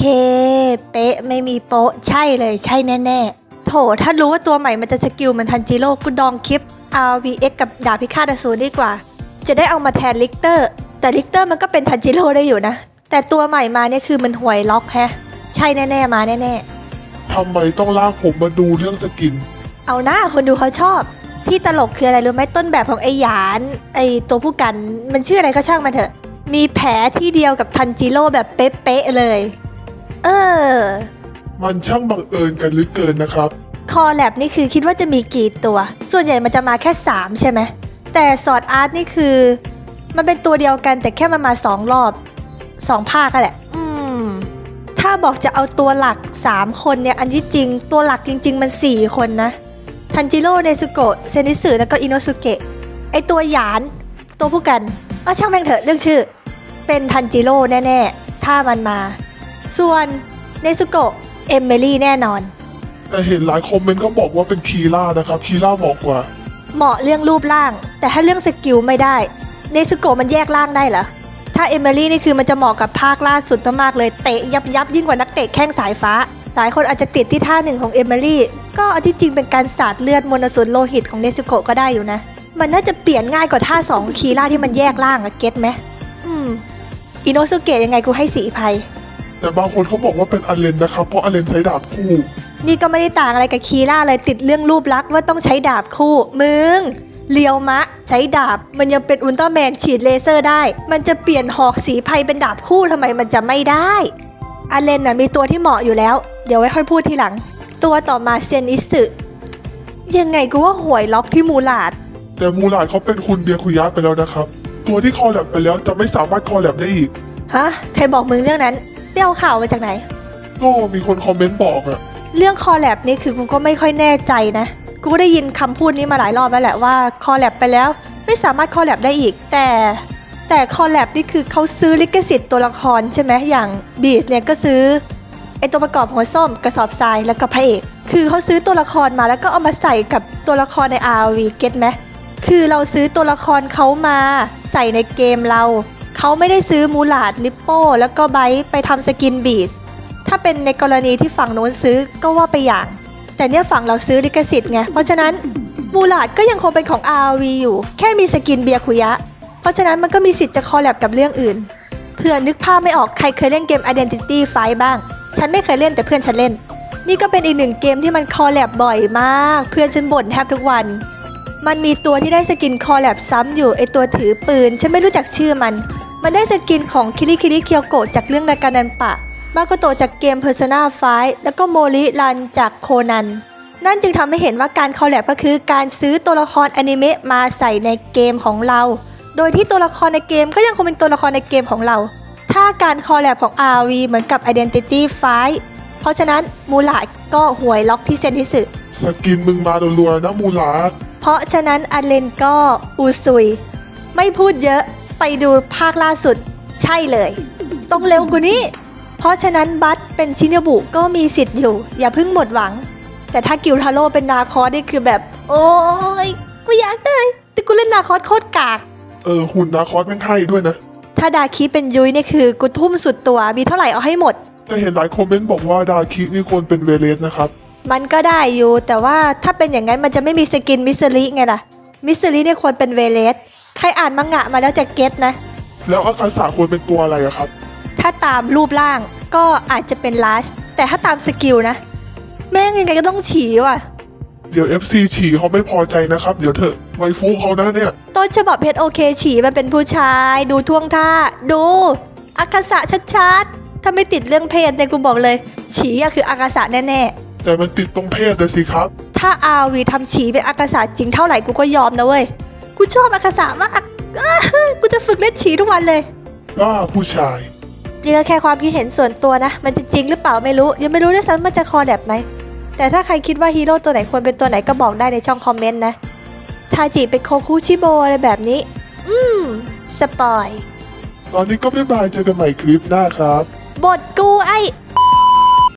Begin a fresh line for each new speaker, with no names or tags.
เป๊ะไม่มีโป๊ะ ใช่เลยใช่แน่ๆ โถ ถ้ารู้ว่าตัวใหม่มันจะสกิลเหมันทันจิโร่กูดองคลิป RVX กับดาบพิฆาตอสูรดีกว่า จะได้เอามาแทนลิกเตอร์ แต่ลิกเตอร์มันก็เป็นทันจิโร่ได้อยู่นะ แต่ตัวใหม่มาเนี่ยคือมันห่วยล็อกแฮะ ใช่แน่ๆมาแน่ๆ
ทำไมต้องลากผมมาดูเรื่องสกิน
เอาหน้าคนดูเขาชอบ ที่ตลกคืออะไรรู้ไหมต้นแบบของไอหยาน ไอตัวผู้กัน มันชื่ออะไรก็ช่างมันเถอะ มีแผลที่เดียวกับทันจิโร่แบบเป๊ะๆเลย เออ
มันช่างบังเอิญกันเหรือเกินนะครับ
คอแลบนี่คือคิดว่าจะมีกี่ตัว ส่วนใหญ่มันจะมาแค่ 3 ใช่ไหม แต่สอดอาร์ตนี่คือ มันเป็นตัวเดียวกันแต่แค่มันมาสองรอบสองภาคก็แหละ อืม ถ้าบอกจะเอาตัวหลัก 3 คนเนี่ย อันที่จริงตัวหลักจริง ๆ มัน 4 คนนะ ทันจิโร่เนซุโกะเซนิสึแล้วก็อิโนสุเกะ ไอตัวหยาน ตัวผู้กัน เออช่างแม่งเถอะเรื่องชื่อ เป็นทันจิโร่แน่ ๆ ถ้ามันมา ส่วนเนซุโกะเอมเมลี่แน่นอน
แต่เห็นหลายคอมเมนต์ก็บอกว่าเป็นคีล่านะครับคีล่าบอกกว่า
เหมาะเรื่องรูปร่าง แต่ถ้าเรื่องสกิลไม่ได้เนซุโกะมันแยกร่างได้เหรอถ้าเอมิลี่นี่คือมันจะเหมาะกับภาคล่าสุดมากๆเลยเตะยับยับยิ่งกว่านักเตะแข้งสายฟ้า หลายคนอาจจะติดที่ท่าหนึ่งของเอมิลี่ก็เอาที่จริงเป็นการสาดเลือดมนต์อสุรโลหิตของเนซุโกะก็ได้อยู่นะ มันน่าจะเปลี่ยนง่ายกว่าท่าสองคีล่าที่มันแยกร่างอะเก็ตไหมอืมอิโนสุเกะยังไงกูให้สีภัย
แต่บางคนเขาบอกว่าเป็นอันเลนนะครับ เพราะอันเลนใช้ดาบคู่
นี่ก็ไม่ได้ต่างอะไรกับคีล่าเลยติดเรื่องรูปลักษณ์ว่าต้องใช้ดาบคู่ มึงเลียวมะ ใช้ดาบ มันยังเป็นอุลตร้าแมนฉีดเลเซอร์ได้ มันจะเปลี่ยนหอกสีภัยเป็นดาบคู่ทำไมมันจะไม่ได้อาเลนน่ะมีตัวที่เหมาะอยู่แล้ว เดี๋ยวไว้ค่อยพูดทีหลัง ตัวต่อมาเซยนอิสึยังไงกูว่าหวยล็อกที่มูลาด
แต่มูลาดเขาเป็นคุณเบียคุยะไปแล้วนะครับ ตัวที่คอแลบไปแล้วจะไม่สามารถคอแลบได้อีก
ฮะ ใครบอกมึงเรื่องนั้น ไปเอาข่าวมาจากไหน
ก็มีคนคอมเมนต์บอกอะ
เรื่องคอแลบนี่คือกูก็ไม่ค่อยแน่ใจนะ กูก็ได้ยินคำพูดนี้มาหลายรอบแล้วแหละว่าคอแลบไปแล้ว ไม่สามารถคอแลบได้อีก แต่แต่คอแลบนี่คือเขาซื้อลิขสิทธิ์ตัวละครใช่ไหมอย่างบีสเนี่ยก็ซื้อไอตัวประกอบหัวส้มกระสอบทรายแล้วก็พระเอก คือเขาซื้อตัวละครมาแล้วก็เอามาใส่กับตัวละครใน RV เก็ตไหมคือเราซื้อตัวละครเขามาใส่ในเกมเรา เขาไม่ได้ซื้อมูลาดลิปโป้แล้วก็ไบรท์ไปทำสกินบีสถ้าเป็นในกรณีที่ฝั่งโน้นซื้อก็ว่าไปอย่าง แต่เนี่ยฝั่งเราซื้อลิขสิทธิ์ไง เพราะฉะนั้นมูลาดก็ยังคงเป็นของ RV อยู่ แค่มีสกินเบียคุยะ เพราะฉะนั้นมันก็มีสิทธิ์จะคอลแลบกับเรื่องอื่น เพื่อนนึกภาพไม่ออกใครเคยเล่นเกม Identity Fight บ้าง ฉันไม่เคยเล่นแต่เพื่อนฉันเล่น นี่ก็เป็นอีกหนึ่งเกมที่มันคอลแลบบ่อยมาก เพื่อนฉันบ่นแทบทุกวัน มันมีตัวที่ได้สกินคอลแลบซ้ำอยู่ไอตัวถือปืนฉันไม่รู้จักชื่อมัน มันได้สกินของคิริคิริเคียวโกะจากเรื่องนาการนันปะ มาโกโตะจากเกม Persona 5 แล้วก็โมริรันจากโคนัน นั่นจึงทำให้เห็นว่าการคอลแลบก็คือการซื้อตัวละครอนิเมะมาใส่ในเกมของเรา โดยที่ตัวละครในเกมก็ยังคงเป็นตัวละครในเกมของเรา ถ้าการคอลแลบของ RV เหมือนกับ Identity 5 เพราะฉะนั้นมูลาดก็หวยล็อกที่เซนทิสึ
สกินมึงมารัวๆนะมูลาด
เพราะฉะนั้นอเลนก็อูซุย ไม่พูดเยอะ ไปดูภาคล่าสุด ใช่เลย ต้องเร็วกว่านี้ เพราะฉะนั้นบัตเป็นชินบุก็มีสิทธิ์อยู่ อย่าเพิ่งหมดหวัง แต่ถ้ากิวทาโร่เป็นนาคอสนี่คือแบบ โอ้ยกูอยากได้ แต่กูเล่นนาคอสโคตรกาก
เออหุ่นนาคอสแม่งให้ด้วยนะ
ถ้าดาคิเป็นยุ้ยนี่คือกูทุ่มสุดตัวมีเท่าไหร่เอาให้หมด
แต่เห็นหลายคอมเมนต์บอกว่าดาคินี่ควรเป็นเวเลสนะครับ
มันก็ได้อยู่แต่ว่าถ้าเป็นอย่างนั้นมันจะไม่มีสกินมิสซิลิไงล่ะมิสซิลิเนี่ยควรเป็นเวเลส ใครอ่านมังงะมาแล้วจะเก็ตนะ
แล้วอากาศาควรเป็นตัวอะไรอะครับ
ถ้าตามรูปร่างก็อาจจะเป็นลาส แต่ถ้าตามสกิลนะ แม่งยังไงก็ต้องฉีว่ะ
เดี๋ยว FC ฉี่เขาไม่พอใจนะครับ เดี๋ยวเถอะไวฟูเขานะเนี่ย
ต้นฉบับเพชรโอเคฉีมันเป็นผู้ชาย ดูท่วงท่า ดูอากาศะชัดๆ ถ้าไม่ติดเรื่องเพศเนี่ยกูบอกเลย ฉีอะคืออากาศะแน่
แต่มันติดตรงเพศนะสิครับ
ๆ ถ้าอาวีทำฉีเป็นอากาศะจริงเท่าไหร่กูก็ยอมนะเว้ย กูชอบอากาศะมากอ้ากูจะฝึกเล่นฉีทุกวันเลย
ว่าผู้ชาย
นี่ก็แค่ความคิดเห็นส่วนตัวนะ มันจะจริงหรือเปล่าไม่รู้ ยังไม่รู้ด้วยซ้ำมันจะคอแลบไหม แต่ถ้าใครคิดว่าฮีโร่ตัวไหนควรเป็นตัวไหนก็บอกได้ในช่องคอมเมนต์นะ ทาจิเป็นโคคุชิโบอะไรแบบนี้ อืม สปอย
ตอนนี้ก็ไม่บายเจอกันใหม่คลิปหน้าครับ
บทกูไอ้